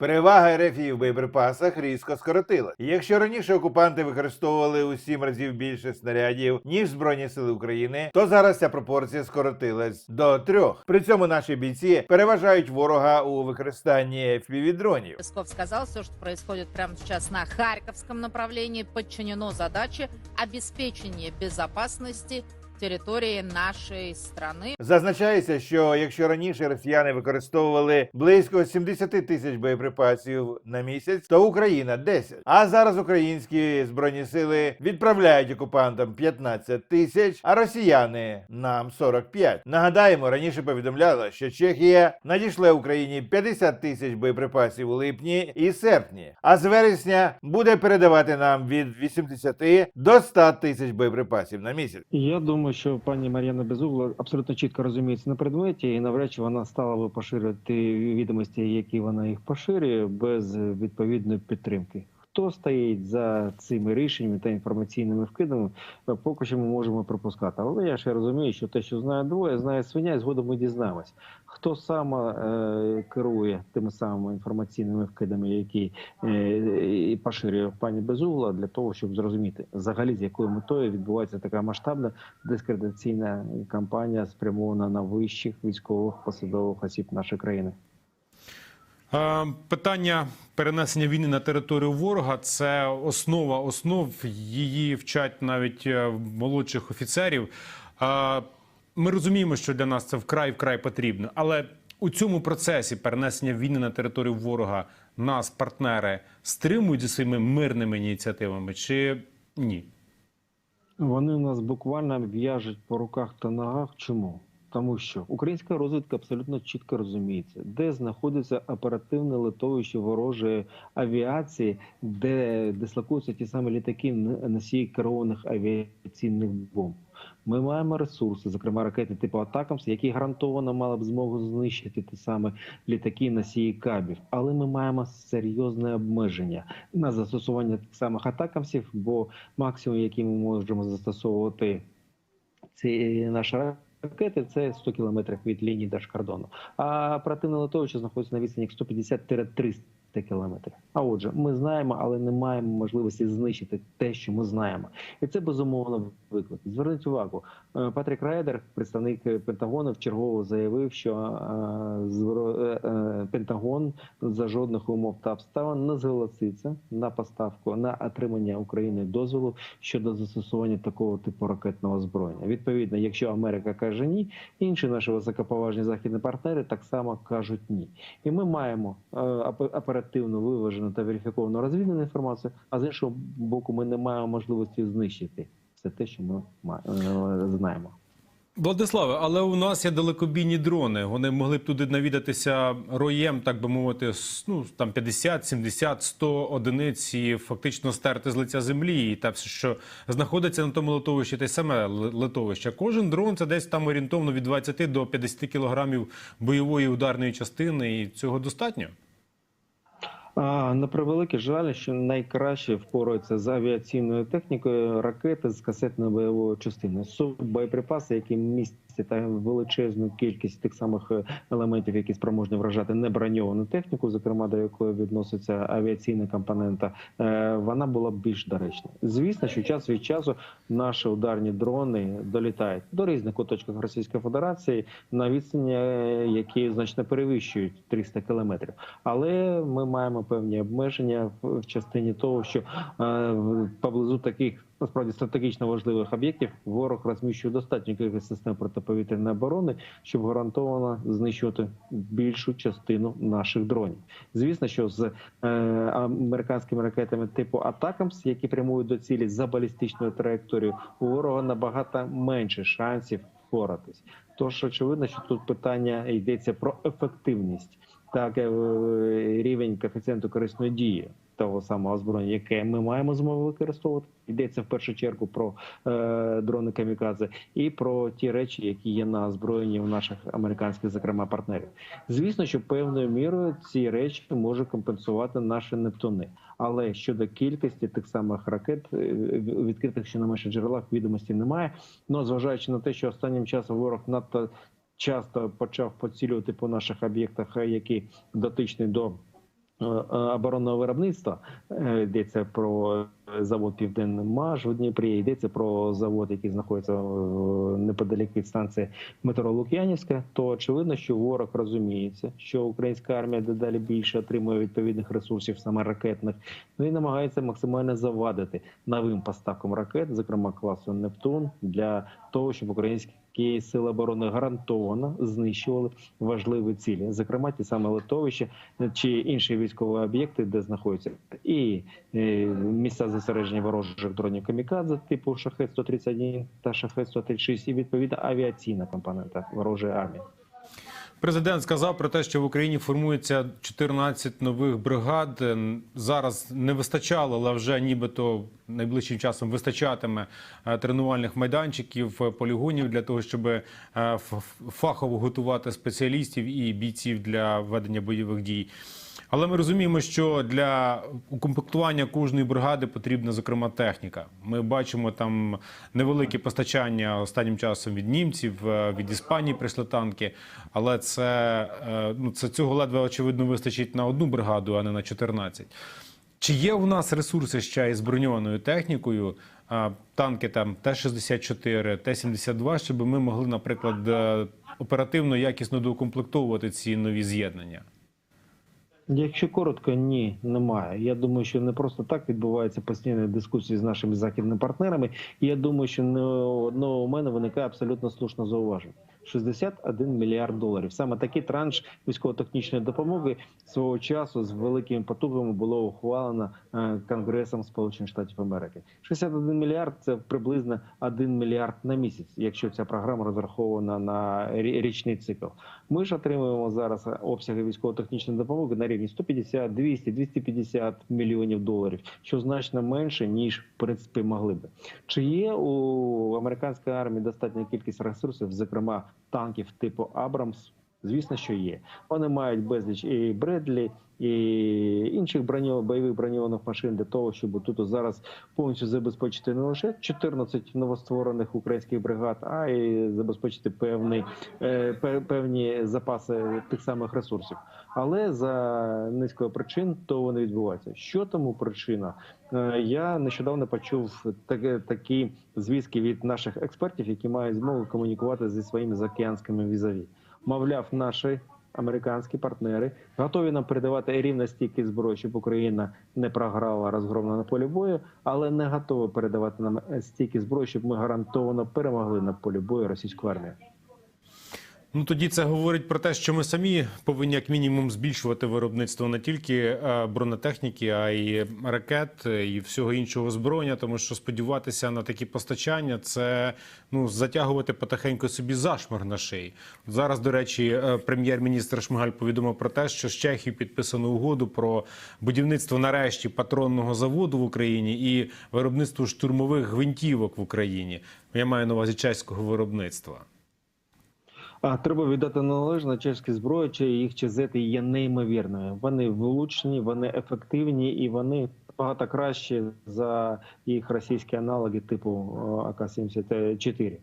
Перевага РФ в боєприпасах різко скоротила. Якщо раніше окупанти використовували у сім разів більше снарядів ніж збройні сили України, то зараз ця пропорція скоротилась до трьох. При цьому наші бійці переважають ворога у використанні FPV-дронів. Песков все, что происходит прямо сейчас на Харьковском направлении, подчинено задаче обеспечения безопасности территории нашей страны. Зазначається, що якщо раніше росіяни використовували близько 70 тисяч боєприпасів на місяць, то Україна 10. А зараз українські збройні сили відправляють окупантам 15 тисяч, а росіяни нам 45. Нагадаємо, раніше повідомляла, що Чехія надійшла Україні 50 тисяч боєприпасів у липні і серпні, а з вересня буде передавати нам від 80 до 100 тисяч боєприпасів на місяць. Я думаю, що пані Мар'яна Безугла абсолютно чітко розуміється на предметі, і навряд чи вона стала би поширювати відомості, які вона їх поширює, без відповідної підтримки. Хто стоїть за цими рішеннями та інформаційними вкидами, е, поки що ми можемо припускати. Але я ще розумію, що те, що знає двоє, знає свиня, і згодом ми дізнаємось. Хто саме е, керує тими самими інформаційними вкидами, які е, поширює пані Безугла, для того, щоб зрозуміти взагалі з якою метою відбувається така масштабна дискредитаційна кампанія, спрямована на вищих військових посадових осіб нашої країни. Е, Питання перенесення війни на територію ворога це основа основ. Її вчать навіть е, молодших офіцерів. Е, Ми розуміємо, що для нас це вкрай вкрай потрібно, але у цьому процесі перенесення війни на територію ворога нас, партнери, стримують зі своїми мирними ініціативами чи ні? Вони нас буквально в'яжуть по руках та ногах. Чому? Тому що українська розвідка абсолютно чітко розуміється, де знаходиться оперативне литовище ворожої авіації, де дислокуються ті самі літаки носії керованих авіаційних бомб. Ми маємо ресурси, зокрема ракети типу Атакамс, які гарантовано мали б змогу знищити ті саме літаки носії кабів. Але ми маємо серйозне обмеження на застосування тих самих атакамсів, бо максимум, який ми можемо застосовувати, ці наші ракети це 100 кілометрів від лінії держкордону. А оперативне литовище знаходиться на відстані 150-300 кілометрів. А отже, ми знаємо, але не маємо можливості знищити те, що ми знаємо, і це безумовно виклик. Зверніть увагу, е, Патрік Райдер, представник е, Пентагону, вчергово заявив, що е, Пентагон за жодних умов та обставин не зголоситься на поставку на отримання України дозволу щодо застосування такого типу ракетного озброєння. Відповідно, якщо Америка каже ні, інші наші високоповажні західні партнери так само кажуть ні. І ми маємо е, оп- оперативно виважену та верифіковану розвідну інформацію, а з іншого боку, ми не маємо можливості знищити все те, що ми е, знаємо. Владиславе, але у нас є далекобійні дрони. Вони могли б туди навідатися роєм, так би мовити, ну там 50, 70, 100 одиниць і фактично стерти з лиця землі. І те все, що знаходиться на тому литовищі, те саме ли- литовище. Кожен дрон це десь там орієнтовно від 20 до 50 кілограмів бойової ударної частини, і цього достатньо. А, на превелике жаль, що найкраще впораються з авіаційною технікою ракети з касетно-бойовою частиною. Су боєприпаси, які містять та величезну кількість тих самих е, елементів, які спроможні вражати неброньовану техніку, зокрема до якої відноситься авіаційна компонента, е, вона була більш доречна. Звісно, що час від часу наші ударні дрони долітають до різних куточків Російської Федерації на відстані, е, які значно перевищують 300 кілометрів. Але ми маємо певні обмеження в частині того, що поблизу таких насправді стратегічно важливих об'єктів ворог розміщує достатньо кількість систем протиповітряної оборони, щоб гарантовано знищувати більшу частину наших дронів. Звісно, що з е, американськими ракетами типу Атакамс, які прямують до цілі за балістичною траєкторією, у ворога набагато менше шансів впоратись. Тож очевидно, що тут питання йдеться про ефективність, так е, рівень коефіцієнту корисної дії того самого озброєння, яке ми маємо змогу використовувати. Йдеться в першу чергу про е, дрони камікадзе і про ті речі, які є на озброєнні у наших американських, зокрема, партнерів. Звісно, що певною мірою ці речі може компенсувати наші нептуни. Але щодо кількості тих самих ракет, е, відкритих ще на наших джерелах відомості немає. Ну зважаючи на те, що останнім часом ворог надто часто почав поцілювати по наших об'єктах, е, які дотичні до оборонного виробництва. Е, Йдеться про завод Південний Маж у Дніпрі, йдеться про завод, який знаходиться е, неподалік від станції метро Лук'янівська. То очевидно, що ворог розуміється, що українська армія дедалі більше отримує відповідних ресурсів, саме ракетних, ну і намагається максимально завадити новим поставкам ракет, зокрема класу Нептун, для того, щоб українські сили оборони гарантовано знищували важливі цілі, зокрема ті саме литовища чи інші військові об'єкти, де знаходяться і е, місця зосередження ворожих дронів камікадзе, типу шахет 131 та шахет 136 і відповідна авіаційна компонента ворожої армії. Президент сказав про те, що в Україні формується 14 нових бригад. Е, Зараз не вистачало, але вже нібито найближчим часом вистачатиме е, тренувальних майданчиків, е, полігонів для того, щоб е, фахово готувати спеціалістів і бійців для ведення бойових дій. Але ми розуміємо, що для укомплектування кожної бригади потрібна, зокрема, техніка. Ми бачимо там невелике постачання останнім часом від німців, від Іспанії прийшли танки. Але це, ну, це цього ледве очевидно вистачить на одну бригаду, а не на 14. Чи є у нас ресурси ще із броньованою технікою? Танки там Т-64, Т-72, щоб ми могли, наприклад, е, оперативно якісно доукомплектовувати ці нові з'єднання? Якщо коротко, ні, немає. Я думаю, що не просто так відбуваються постійні дискусії з нашими західними партнерами. І я думаю, що не одного у мене виникає абсолютно слушне зауваження. 61 мільярд доларів. Саме такий транш військово-технічної допомоги свого часу з великими потугами було ухвалено е, Конгресом Сполучених Штатів Америки. 61 мільярд це приблизно 1 мільярд на місяць, якщо ця програма розрахована на річний цикл. Ми ж отримуємо зараз обсяги військово-технічної допомоги на рівні 150, 200, 250 мільйонів доларів, що значно менше ніж в принципі могли би. Чи є у американської армії достатня кількість ресурсів, зокрема танків типу Абрамс? Звісно, що є. Вони мають безліч і Бредлі, і інших броньо, бойових броньованих машин для того, щоб тут зараз повністю забезпечити не лише 14 новостворених українських бригад, а й забезпечити певний, е, певні запаси тих самих ресурсів. Але за низкою причин то вони відбуваються. Що тому причина? Е, Я нещодавно почув такі звістки від наших експертів, які мають змогу комунікувати зі своїми заокеанськими візаві. Мовляв, наші американські партнери готові нам передавати рівно стільки зброї, щоб Україна не програла розгромно на полі бою, але не готові передавати нам стільки зброї, щоб ми гарантовано перемогли на полі бою російську армію. Ну тоді це говорить про те, що ми самі повинні як мінімум збільшувати виробництво не тільки е, бронетехніки, а й ракет і всього іншого озброєння, тому що сподіватися на такі постачання це ну затягувати потихеньку собі зашмар на шиї. Зараз, до речі, е, прем'єр-міністр Шмигаль повідомив про те, що з Чехією підписано угоду про будівництво нарешті патронного заводу в Україні і виробництво штурмових гвинтівок в Україні. Я маю на увазі чеського виробництва. Треба віддати належне чешські зброї, чи їх чезети є неймовірною. Вони влучні, вони ефективні і вони багато кращі за їх російські аналоги типу АК-74.